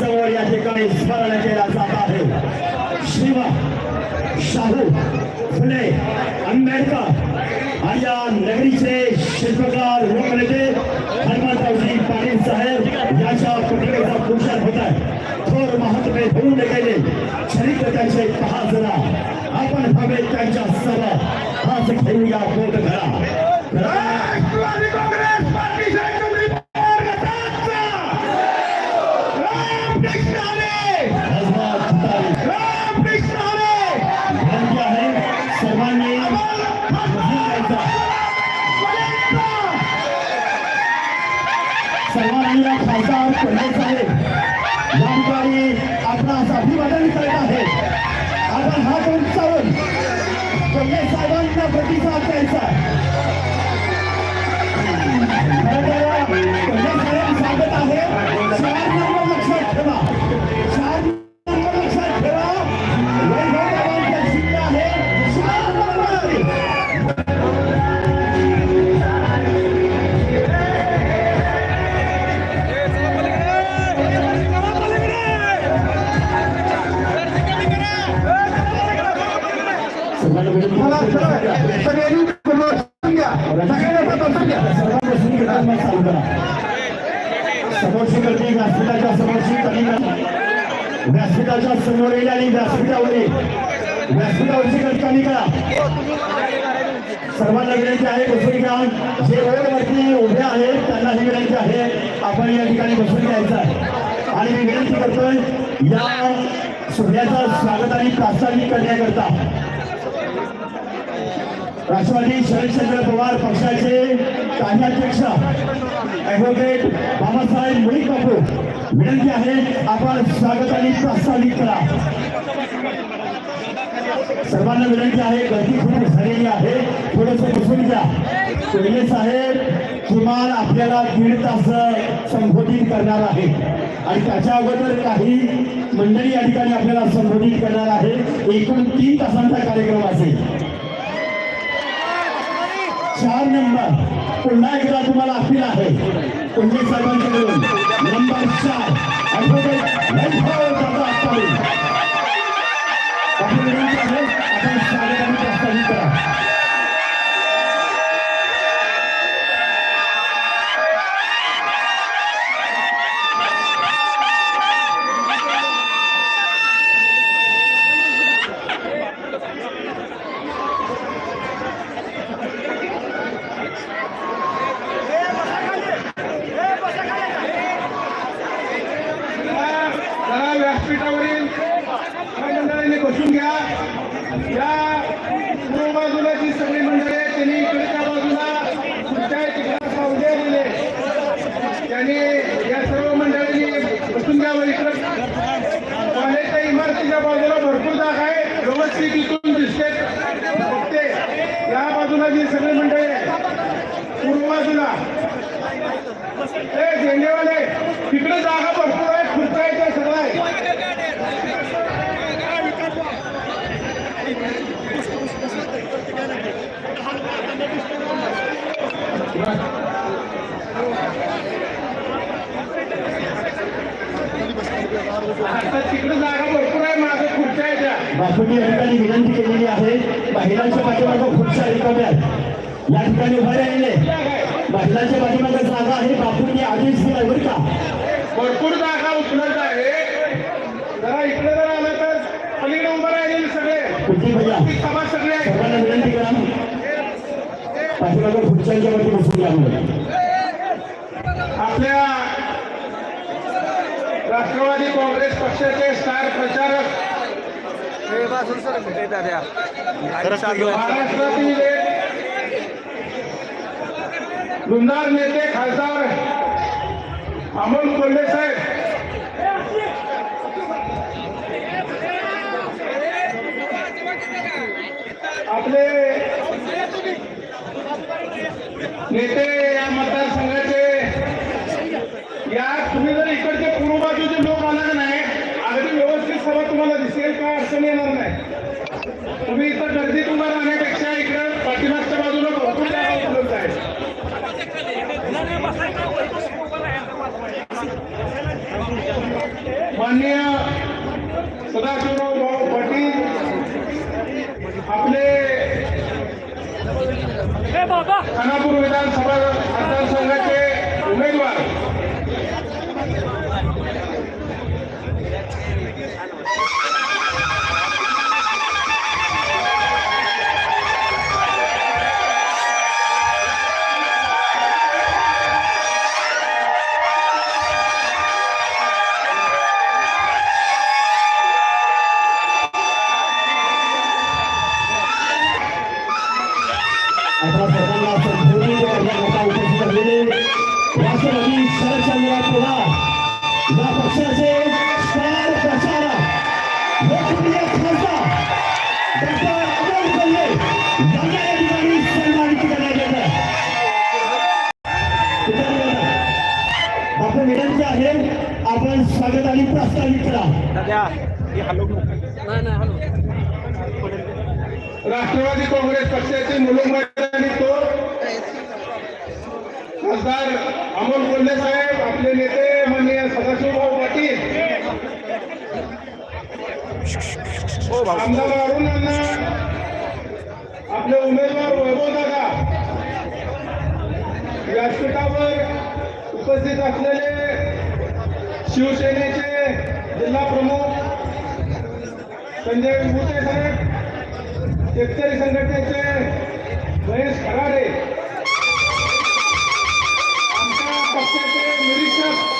समोर या ठिकाणी स्मरण केला जात आहे. शिवा शाहू फुले आंबेडकर आणि या नगरीचे शिल्पकार लोकनेते हनुमंतरावजी पाटील साहेब यांच्या पुतळेचा पुरुषार्थ होत आहे. थोर महात्मे होऊन गेले चरित्र त्यांचे पहा जरा. आपण हवे त्यांच्या सभा. हाच घेऊया पोट घरा. सर्वांनी खासदार पंडित साहेब या ठिकाणी आपणास अभिवादन करत आहे. आपण हा दोन चालून कोणत्या साहेबांना प्रतिसाद द्यायचा कोणत्या साहेब सांगत आहे. सर्वांना लक्षात ठेवा. सगळ्यांनी बसून घ्या. सगळ्यांना बसून घ्या. समोरची गर्दी व्यासपीठाच्या समोरची कमी व्यासपीठाच्या समोर येईल आणि व्यासपीठावर व्यासपीठावरची गर्दी कमी करा सर्वांना विनंती आहे बसून घ्या जे रोडवरती उभे आहेत त्यांना ही विनंती आहे आपण या ठिकाणी बसून घ्यायचं आहे आणि मी विनंती करतोय या सोहळ्याचं स्वागत आणि प्रास्ताविक करण्याकरता राष्ट्रवादी शरदचंद्र पवार पक्षाचे कार्याध्यक्ष ॲडव्होकेट बाबासाहेब मुळीक बापू विनंती आहे आपण स्वागत आणि प्रास्ताविक करा. सर्वांना विनंती आहे गर्दी खूप झालेली आहे. थोडस बसून घ्या कोयले साहेब किमान आपल्याला दीड तास संबोधित करणार आहे. आणि त्याच्या अगोदर काही मंडळी या ठिकाणी आपल्याला संबोधित करणार आहे. एकूण तीन तासांचा कार्यक्रम असेल. चार नंबर. पुन्हा एकदा तुम्हाला अपील आहे. पंडित साहेबांच्याकडून नंबर चार ॲडव्होकेट वैभव दादा आत्ताळे. आपली विनंती आहे आपण स्वागत आणि प्रस्तावित करा जरा व्यासपीठावरील मंडळींनी बसून घ्या या पूर्व बाजूला जी सगळी मंडळी आहेत त्यांनी इकडच्या बाजूला खुर्च्या आहेत तिकडे सावल्या दिले त्यांनी या सर्व मंडळींनी बसून घ्यावं इकडं कॉलेजच्या इमारतीच्या बाजूला भरपूर जागा आहे व्यवस्थित इथून दिसते बघते या बाजूला जी सगळी मंडळी आहे पूर्व बाजूला ए झेंडेवाले तिकडे जागा भरपूर आहे खुर्च्या आहे त्या सगळं आहे आता तिकडे जागा भरपूर आहे माझं खुर्च्या आहे त्या बापूंनी या ठिकाणी विनंती केलेली आहे. महिलांच्या पाठीमागं खुर्च्या रिकाम्या आहेत. या ठिकाणी उभे राहिले महिलांच्या पाठीमागं जागा आहे. बापूंनी आदेश दिला बरं का? भरपूर जागा उपलब्ध आहे. जरा इकडे जर आलं तर पलीकडे उभं राहिलेले सगळे. कुठली भैया सभा सगळी सर्वांना विनंती करा पाठीमागं खुर्च्यांच्या वरती बसून घ्या. आपल्या राष्ट्रवादी काँग्रेस पक्षाचे स्टार प्रचारक महाराष्ट्रातील एक गुंडार नेते खासदार अमोल कोल्हे साहेब. आपले नेते या मतदारसंघाचे या तुम्हाला दिसेल काय अडचण येणार नाही. तुम्ही इथं गर्दीत उभं राहण्यापेक्षा इकडं पाठीमागच्या बाजूला भरपूर उपलब्ध आहे माननीय सदाशिवराव भाऊ पाटील आपले खानापूर विधानसभा मतदारसंघाचे उमेदवार या पक्षाचे स्टार प्रचारक लोकप्रिय खासदार डॉक्टर अमोल कोल्हे यांना या ठिकाणी सन्मानित करण्यात येत आहे आपण विनंती आहे आपण स्वागत आणि करा राष्ट्रवादी काँग्रेस पक्षाचे मुलुंड तो खासदार अमोल कोल्हे साहेब आपले नेते माननीय सदाशिवभाऊ पाटील आमदार अरुण आपले उमेदवार वैभव दादा व्यासपीठावर उपस्थित असलेले शिवसेनेचे जिल्हा प्रमुख संजय मुते साहेब शेतकरी संघटनेचे महेश खराडे आमच्या पक्षाचे निरीक्षक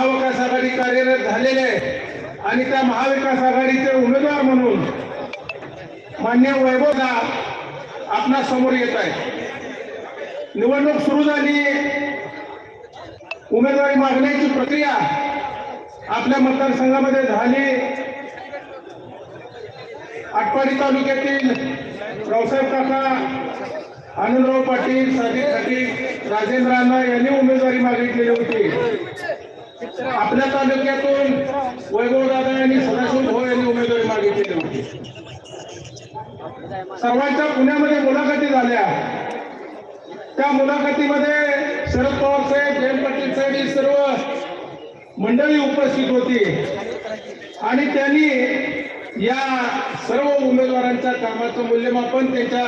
महाविकास आघाडी कार्यरत झालेले आहे. आणि त्या महाविकास आघाडीचे उमेदवार म्हणून मान्य वैभवदा आपणा समोर येत आहे निवडणूक सुरू झाली. उमेदवारी मागण्याची प्रक्रिया आपल्या मतदारसंघामध्ये झाली. आटपाडी तालुक्यातील रावसाहेब काका आनंदराव पाटील साजिद पाटील राजेंद्र अण्णा यांनी उमेदवारी मागितलेली होती. आपल्या तालुक्यातून वैभव दादा यांनी सदाशिव भाऊ यांनी उमेदवारी मागितलेली होती. सर्वांच्या पुण्यामध्ये मुलाखती झाल्या. त्या मुलाखतीमध्ये शरद पवार साहेब जयंत पाटील साहेब ही सर्व मंडळी उपस्थित होती. आणि त्यांनी या सर्व उमेदवारांच्या कामाचं मूल्यमापन त्यांच्या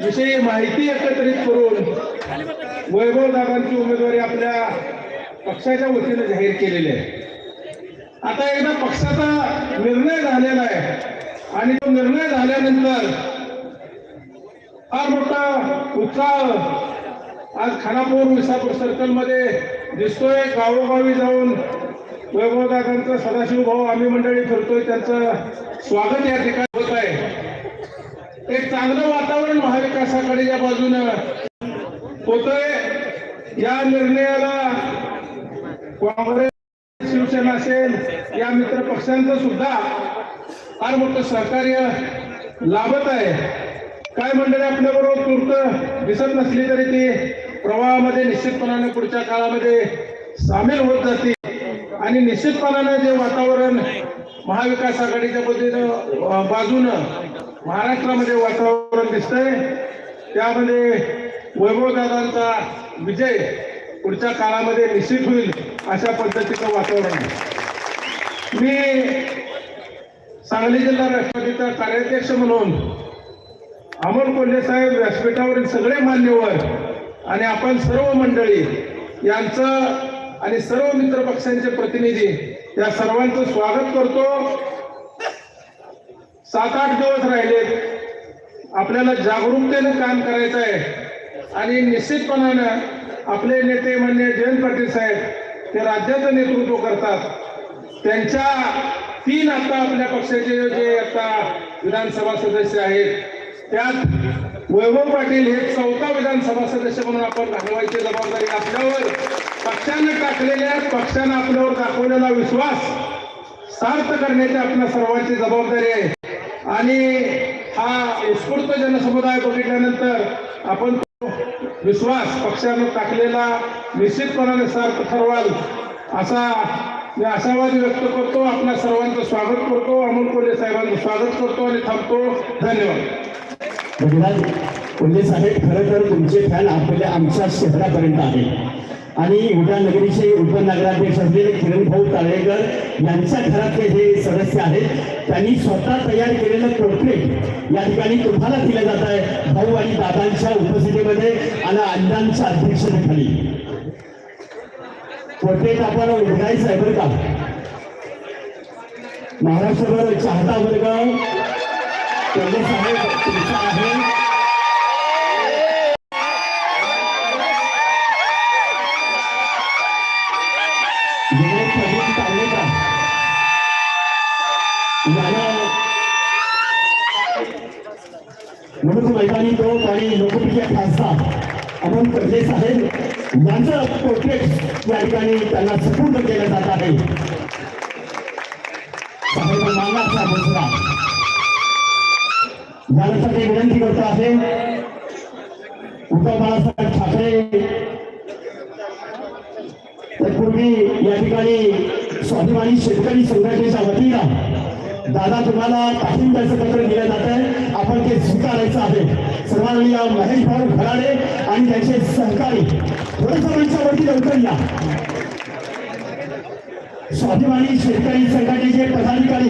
विषयी माहिती एकत्रित करून वैभव दादांची उमेदवारी आपल्या पक्षाच्या वतीनं जाहीर केलेले आहे आता एकदा पक्षाचा निर्णय झालेला आहे. आणि तो निर्णय झाल्यानंतर फार मोठा उत्साह आज खानापूर विसापूर सर्कलमध्ये दिसतोय. गावोगावी जाऊन वैभवदादांचं सदाशिव भाऊ आम्ही मंडळी फिरतोय. त्यांचं स्वागत या ठिकाणी होत आहे. एक चांगलं वातावरण महाविकासाकडे या बाजूनं होतंय. या निर्णयाला काँग्रेस शिवसेना असेल या मित्र पक्षांचं सुद्धा फार मोठं सहकार्य लाभत आहे. काय मंडळी आपल्या बरोबर तूर्त दिसत नसली तरी ती प्रवाहामध्ये निश्चितपणाने पुढच्या काळामध्ये सामील होत जाते. आणि निश्चितपणाने जे वातावरण महाविकास आघाडीच्या पद्धतीनं बाजूनं महाराष्ट्रामध्ये वातावरण दिसतंय त्यामध्ये वैभवदादांचा विजय पुढच्या काळामध्ये निश्चित होईल अशा पद्धतीचं वातावरण आहे. मी सांगली जिल्हा राष्ट्रवादीचा कार्याध्यक्ष म्हणून अमोल कोल्हे साहेब व्यासपीठावरील सगळे मान्यवर आणि आपण सर्व मंडळी यांचं आणि सर्व मित्र पक्षांचे प्रतिनिधी या सर्वांचं स्वागत करतो. सात आठ दिवस राहिलेत. आपल्याला जागरूकतेनं काम करायचं आहे आणि निश्चितपणानं आपले नेते म्हणजे जयंत पाटील साहेब ते राज्याचं नेतृत्व करतात. त्यांच्या तीन आता आपल्या पक्षाचे जे आता विधानसभा सदस्य आहेत त्यात वैभव पाटील हे चौथा विधानसभा सदस्य म्हणून आपण दाखवायची जबाबदारी आपल्यावर पक्षानं टाकलेल्या पक्षानं आपल्यावर दाखवलेला विश्वास सार्थ करण्याची आपल्या सर्वांची जबाबदारी आहे. आणि हा उत्स्फूर्त जनसमुदाय बघितल्यानंतर आपण विश्वास पक्षानं टाकलेला निश्चितपणाने सार्थ ठरवाल असा मी आशावादी व्यक्त करतो. आपल्या सर्वांचं स्वागत करतो. अमोल कोल्हे साहेबांचं स्वागत करतो आणि थांबतो. धन्यवाद. कोल्हे साहेब खरं तर तुमचे फॅन आपल्या आमच्या शहरापर्यंत आहे आणि उड्डाण नगरीचे उपनगराध्यक्ष असलेले किरण भाऊ ताळेकर यांच्या घरातले हे सदस्य आहेत. त्यांनी स्वतः तयार केलेलं पोर्ट्रेट या ठिकाणी तुम्हाला दिलं जात आहे. भाऊ आणि दादांच्या उपस्थितीमध्ये आणि अण्णांच्या अध्यक्षतेखाली. पोर्ट्रेट आपण उघडायचं आहे बरं का? महाराष्ट्रभर चाहता वर्ग. आहे. आणि मैदानी आणि लोकप्रिय खासदार अमोल कर्जे साहेब यांचं पोर्ट्रेट या ठिकाणी त्यांना सपूर्ण केलं जात आहे. साहेब मानाचा यासाठी विनंती करतो आहे. उद्धव बाळासाहेब ठाकरे तत्पूर्वी या ठिकाणी स्वाभिमानी शेतकरी संघटनेच्या वतीनं दादा तुम्हाला पाठिंब्याचं पत्र दिलं जात आहे आपण ते स्वीकारायचं आहे. सर्वांनी महेश भाऊ फराडे आणि त्यांचे सहकारी. थोडंसं मंचावरती लवकर या. स्वाभिमानी शेतकरी संघटनेचे पदाधिकारी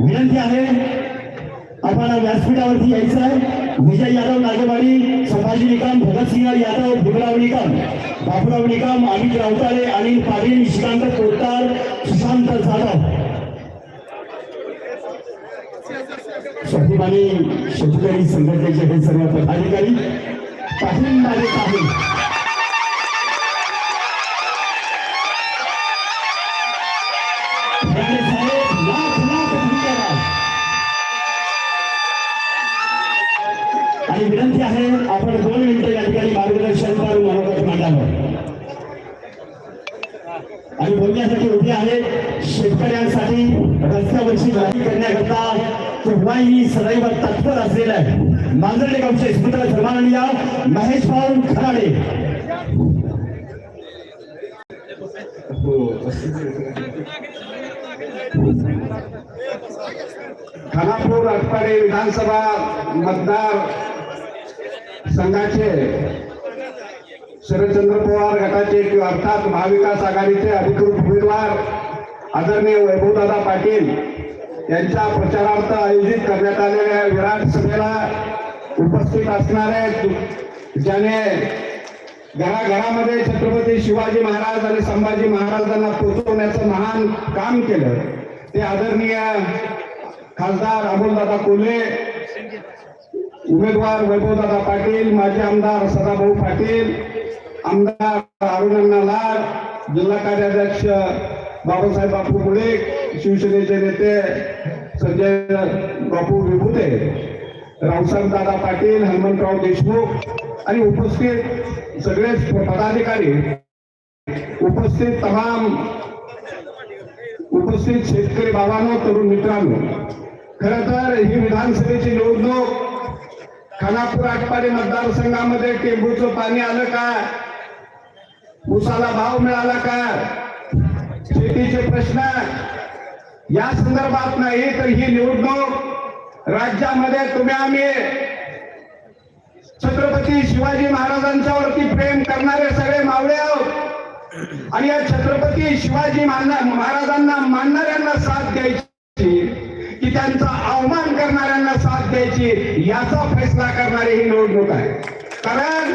विनंती आहे आपण व्यासपीठावरती यायचं आहे. विजय यादव नागेवाडी संभाजी निकम भगतसिंह यादव भीमराव निकम बाबुराव निकम अमित रावताळे अनिल पाटील निशिकांत कोटकार सुशांत जाधव. स्वाभिमानी शेतकरी संघटनेचे हे सर्व पदाधिकारी पाठिंबा देत आहेत. वाहिनी सदैव तत्पर असलेल्या मांजर्डे गावचे सुपुत्र धर्मानंदिया महेश भाऊ खराडे. खानापूर अटपाडे विधानसभा मतदार संघाचे शरदचंद्र पवार गटाचे किंवा अर्थात महाविकास आघाडीचे अधिकृत उमेदवार आदरणीय वैभवदादा पाटील. यांच्या प्रचारार्थ आयोजित करण्यात आलेल्या विराट सभेला उपस्थित असणारे ज्याने घराघरामध्ये छत्रपती शिवाजी महाराज आणि संभाजी महाराजांना पोचवण्याचं महान काम केलं ते आदरणीय खासदार अमोलदादा कोल्हे उमेदवार वैभवदादा पाटील माजी आमदार सदाभाऊ पाटील आमदार अरुणण्णा लाड जिल्हा कार्याध्यक्ष बाबासाहेब बापू मुळे शिवसेनेचे नेते संजय बापू विभूते रावसाहेब दादा पाटील हनुमंतराव देशमुख आणि उपस्थित सगळेच पदाधिकारी उपस्थित तमाम उपस्थित शेतकरी बाबांनो तरुण मित्रांनो खर तर ही विधानसभेची निवडणूक खानापूर आटपाडी मतदारसंघामध्ये टेंबूचं पाणी आलं का? उसाला भाव मिळाला का? शेतीचे प्रश्न या संदर्भात नाही तर ही निवडणूक राज्यामध्ये तुम्ही आम्ही छत्रपती शिवाजी महाराजांच्या वरती प्रेम करणारे सगळे मावळे आहोत. आणि या छत्रपती शिवाजी महाराजांना मानणाऱ्यांना साथ द्यायची की त्यांचा अवमान करणाऱ्यांना साथ द्यायची याचा फैसला करणारी ही निवडणूक आहे. कारण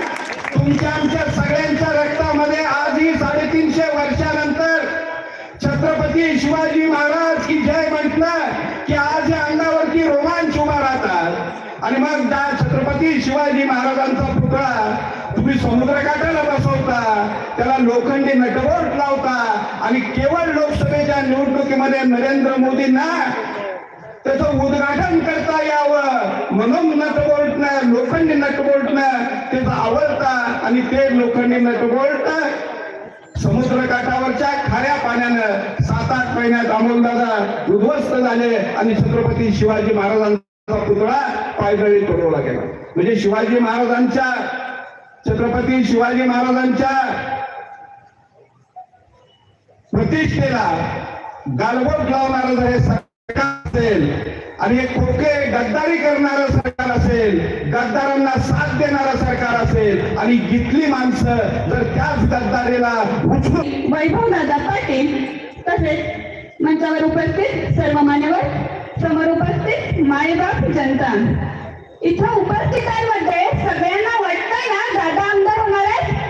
तुमच्या आमच्या सगळ्या शिवाजी महाराजांचा पुतळा तुम्ही समुद्रकाठाला बसवता त्याला लोखंडी नटबोट लावता आणि केवळ लोकसभेच्या निवडणुकीमध्ये नरेंद्र मोदींना त्याचं उद्घाटन करता यावं. म्हणून नटबोल्टनं लोखंडी नटबोल्टनं त्याचा आवडता आणि ते लोखंडी नटबोल्ट समुद्र काठावरच्या खाऱ्या पाण्यानं सात आठ महिन्यात अमोलदादा उद्ध्वस्त झाले आणि छत्रपती शिवाजी महाराजांचा पुतळा पायदळी तोडवला गेला. म्हणजे शिवाजी महाराजांच्या छत्रपती शिवाजी महाराजांच्या प्रतिष्ठेला गालबोट लावणारं जर हे सरकार असेल आणि हे खोके गद्दारी करणारं सरकार असेल गद्दारांना साथ देणारं सरकार असेल आणि इथली माणसं जर त्याच गद्दारीला उचलून वैभवदादा पाटील तसेच मंचावर उपस्थित सर्व मान्यवर समोर उपस्थित मायबाप जनता. इथं उपस्थितांमध्ये सगळ्यांना वाटतं ना दादा आमदार होणार आहेत.